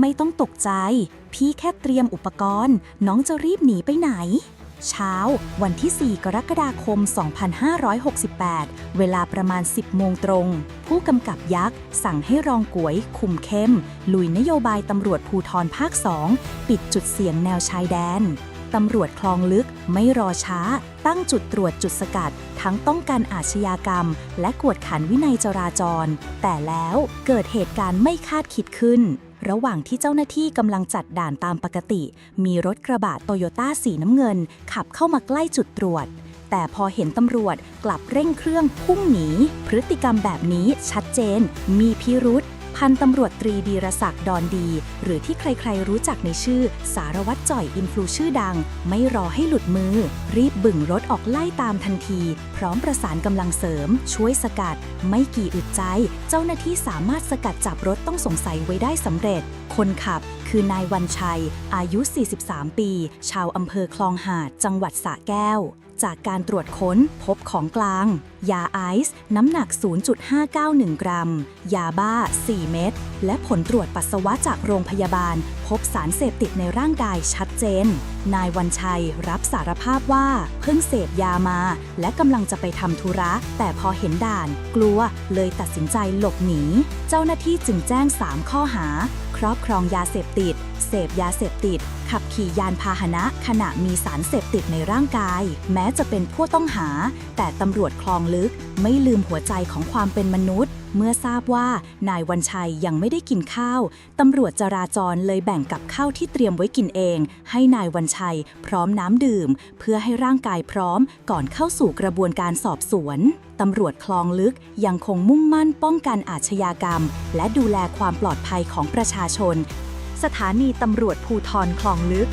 ไม่ต้องตกใจ พี่แค่เตรียมอุปกรณ์ น้องจะรีบหนีไปไหน เช้า วันที่ 4 กรกฎาคม 2568 เวลาประมาณ 10 โมงตรง ผู้กำกับยักษ์ สั่งให้รองกวย คุมเข้ม ลุยนโยบายตำรวจภูทรภาค 2 ปิดจุดเสี่ยงแนวชายแดนตำรวจคลองลึกไม่รอช้า ตั้งจุดตรวจจุดสกัด ทั้งป้องกันอาชญากรรม และกวดขันวินัยจราจร แต่แล้วเกิดเหตุการณ์ไม่คาดคิดขึ้น ระหว่างที่เจ้าหน้าที่กำลังจัดด่านตามปกติ มีรถกระบะโตโยต้าสีน้ำเงิน ขับเข้ามาใกล้จุดตรวจ แต่พอเห็นตำรวจกลับเร่งเครื่องพุ่งหนี พฤติกรรมแบบนี้ชัดเจน มีพิรุษ พันตำรวจตรีดีรศักดิ์ดอนดี หรือที่ใครๆรู้จักในชื่อ สารวัตรจ่อยอินฟลูชื่อดัง ไม่รอให้หลุดมือ รีบบึ่งรถออกไล่ตามทันที พร้อมประสานกำลังเสริม ช่วยสกัด ไม่กี่อึดใจ เจ้าหน้าที่สามารถสกัดจับรถต้องสงสัยไว้ได้สำเร็จ คนขับคือนายวันชัย อายุ 43 ปี ชาวอำเภอคลองหาด จังหวัดสระแก้ว จากการตรวจค้นพบของกลาง ยาไอซ์น้ำหนัก 0.591 กรัม ยาบ้า 4 เม็ด และผลตรวจปัสสาวะจากโรงพยาบาล พบสารเสพติดในร่างกายชัดเจน นายวันชัยรับสารภาพว่าเพิ่งเสพยามา และกำลังจะไปทำธุระ แต่พอเห็นด่าน กลัวเลยตัดสินใจหลบหนี เจ้าหน้าที่จึงแจ้ง 3 ข้อหา ครอบครองยาเสพติด เสพยาเสพติด ขับขี่ยานพาหนะขณะมีสารเสพติดในร่างกาย แม้จะเป็นผู้ต้องหา แต่ตำรวจคลองลึกไม่ลืมหัวใจของความเป็นมนุษย์เมื่อทราบว่านายวันชัยยังไม่ได้กินข้าว ตำรวจจราจรเลยแบ่งกับข้าวที่เตรียมไว้กินเอง ให้นายวันชัยพร้อมน้ำดื่ม เพื่อให้ร่างกายพร้อมก่อนเข้าสู่กระบวนการสอบสวน ตำรวจคลองลึกยังคงมุ่งมั่นป้องกันอาชญากรรม และดูแลความปลอดภัยของประชาชน สถานีตำรวจภูทรคลองลึก